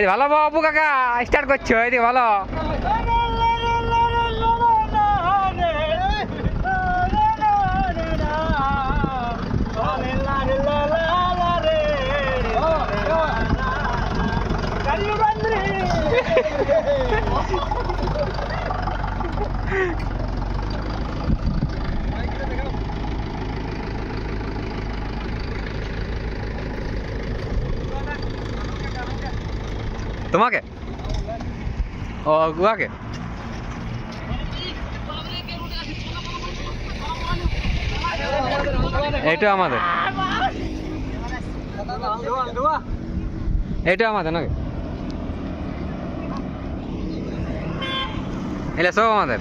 এই ভালো বাবু কাকা স্টার্ট করছ এই ভালো। তোমাকে? ও গুয়াকে এটা আমাদের। এটা আমাদের নাকি? এটা সব আমাদের।